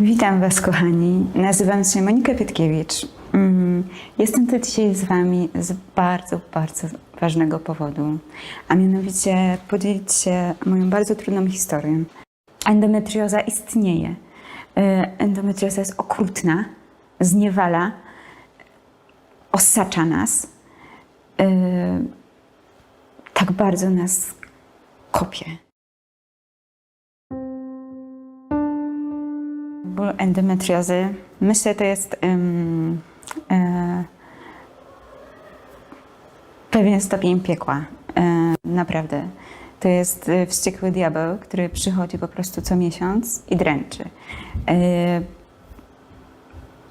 Witam Was, kochani. Nazywam się Monika Pietkiewicz. Mm, Jestem tu dzisiaj z Wami z bardzo, bardzo ważnego powodu, a mianowicie podzielić się moją bardzo trudną historią. Endometrioza istnieje. Y, Endometrioza jest okrutna, zniewala, osacza nas, y, tak bardzo nas kopie. Ból endometriozy, myślę, to jest em, e, pewien stopień piekła. E, naprawdę. To jest e, wściekły diabeł, który przychodzi po prostu co miesiąc i dręczy. E,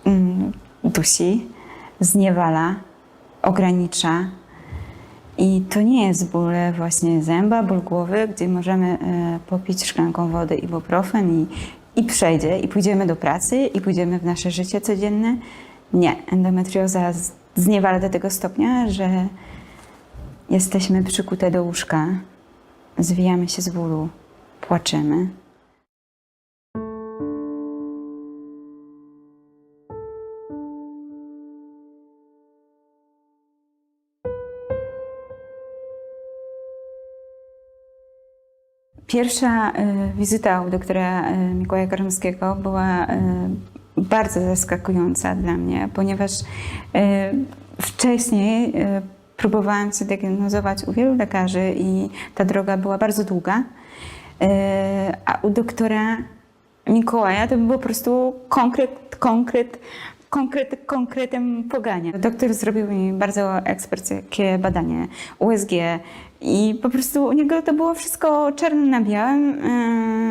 mm, dusi, zniewala, ogranicza. I to nie jest ból właśnie zęba, ból głowy, gdzie możemy e, popić szklanką wody ibuprofen i, i przejdzie, i pójdziemy do pracy, i pójdziemy w nasze życie codzienne. Nie, endometrioza zniewala do tego stopnia, że jesteśmy przykute do łóżka, zwijamy się z bólu, płaczemy. Pierwsza y, wizyta u doktora y, Mikołaja Karmskiego była y, bardzo zaskakująca dla mnie, ponieważ wcześniej próbowałam się diagnozować u wielu lekarzy i ta droga była bardzo długa, a u doktora Mikołaja to był po prostu konkret, konkret, konkret, konkretem pogania. Doktor zrobił mi bardzo eksperckie badanie USG i po prostu u niego to było wszystko czarno na białym.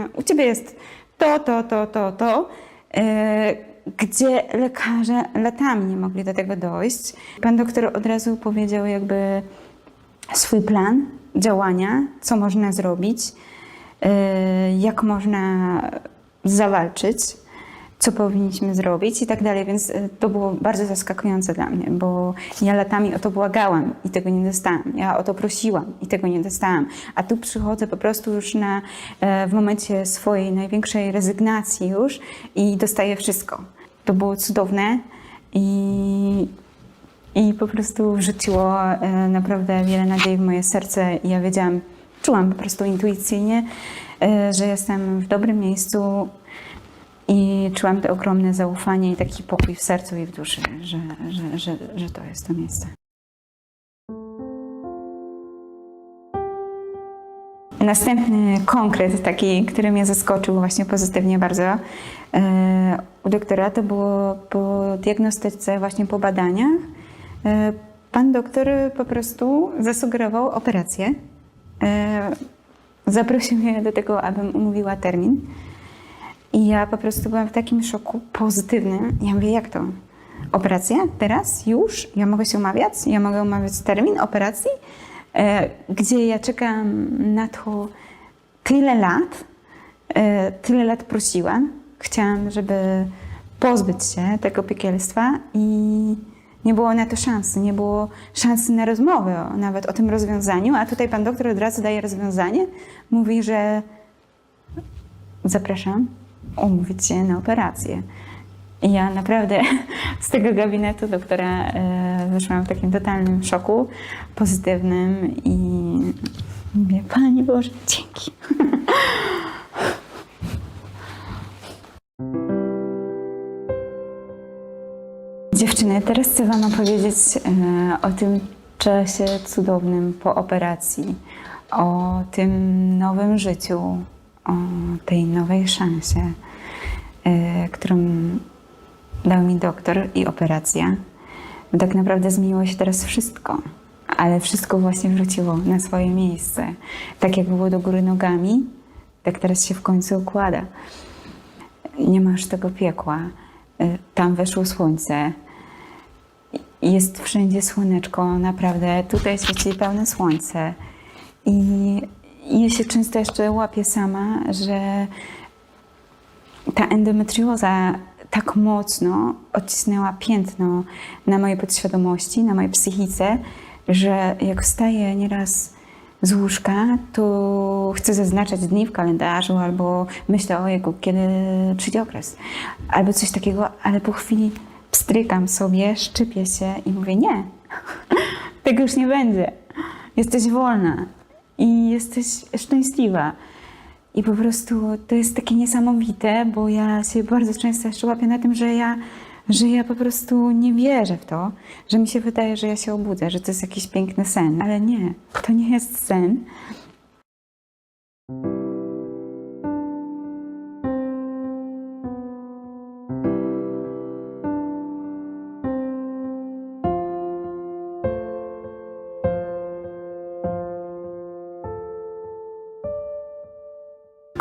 Yy, U ciebie jest to, to, to, to, to. Yy, Gdzie lekarze latami nie mogli do tego dojść. Pan doktor od razu powiedział jakby swój plan działania, co można zrobić, yy, jak można zawalczyć, co powinniśmy zrobić i tak dalej. Więc yy, to było bardzo zaskakujące dla mnie, bo ja latami o to błagałam i tego nie dostałam. Ja o to prosiłam i tego nie dostałam. A tu przychodzę po prostu już na, e, w momencie swojej największej rezygnacji już i dostaję wszystko. To było cudowne i i po prostu wrzuciło e, naprawdę wiele nadziei w moje serce i ja wiedziałam, czułam po prostu intuicyjnie, e, że jestem w dobrym miejscu i czułam to ogromne zaufanie i taki pokój w sercu i w duszy, że, że, że, że to jest to miejsce. Następny konkret, taki, który mnie zaskoczył właśnie pozytywnie bardzo e, u doktora, to było po diagnostyce, właśnie po badaniach. E, pan doktor po prostu zasugerował operację. E, zaprosił mnie do tego, abym umówiła termin. I ja po prostu byłam w takim szoku pozytywnym. Ja mówię, jak to? Operacja? Teraz? Już? Ja mogę się umawiać? Ja mogę umawiać termin operacji? E, gdzie ja czekam na to tyle lat, e, tyle lat prosiłam. Chciałam, żeby pozbyć się tego piekielstwa i nie było na to szansy, nie było szansy na rozmowę o, nawet o tym rozwiązaniu, a tutaj pan doktor od razu daje rozwiązanie, mówi, że zapraszam umówić się na operację. I ja naprawdę z tego gabinetu doktora e, wyszłam w takim totalnym szoku, pozytywnym i mówię, Pani Boże, dzięki. Dziewczyny, teraz chcę Wam opowiedzieć e, o tym czasie cudownym po operacji, o tym nowym życiu, o tej nowej szansie, e, którą dał mi doktor i operacja. Bo tak naprawdę zmieniło się teraz wszystko, ale wszystko właśnie wróciło na swoje miejsce. Tak jak było do góry nogami, tak teraz się w końcu układa. Nie ma już tego piekła. Y, Tam weszło słońce. Jest wszędzie słoneczko, naprawdę. Tutaj świeci pełne słońce. I ja się często jeszcze łapię sama, że ta endometrioza tak mocno odcisnęła piętno na mojej podświadomości, na mojej psychice, że jak wstaję nieraz z łóżka, to chcę zaznaczać dni w kalendarzu albo myślę o jego, kiedy przyjdzie okres. Albo coś takiego, ale po chwili pstrykam sobie, szczypię się i mówię nie, tego już nie będzie. Jesteś wolna i jesteś szczęśliwa. I po prostu to jest takie niesamowite, bo ja się bardzo często jeszcze łapię na tym, że ja, że ja po prostu nie wierzę w to, że mi się wydaje, że ja się obudzę, że to jest jakiś piękny sen. Ale nie, to nie jest sen.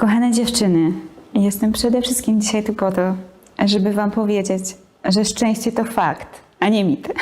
Kochane dziewczyny, jestem przede wszystkim dzisiaj tu po to, żeby Wam powiedzieć, że szczęście to fakt, a nie mit.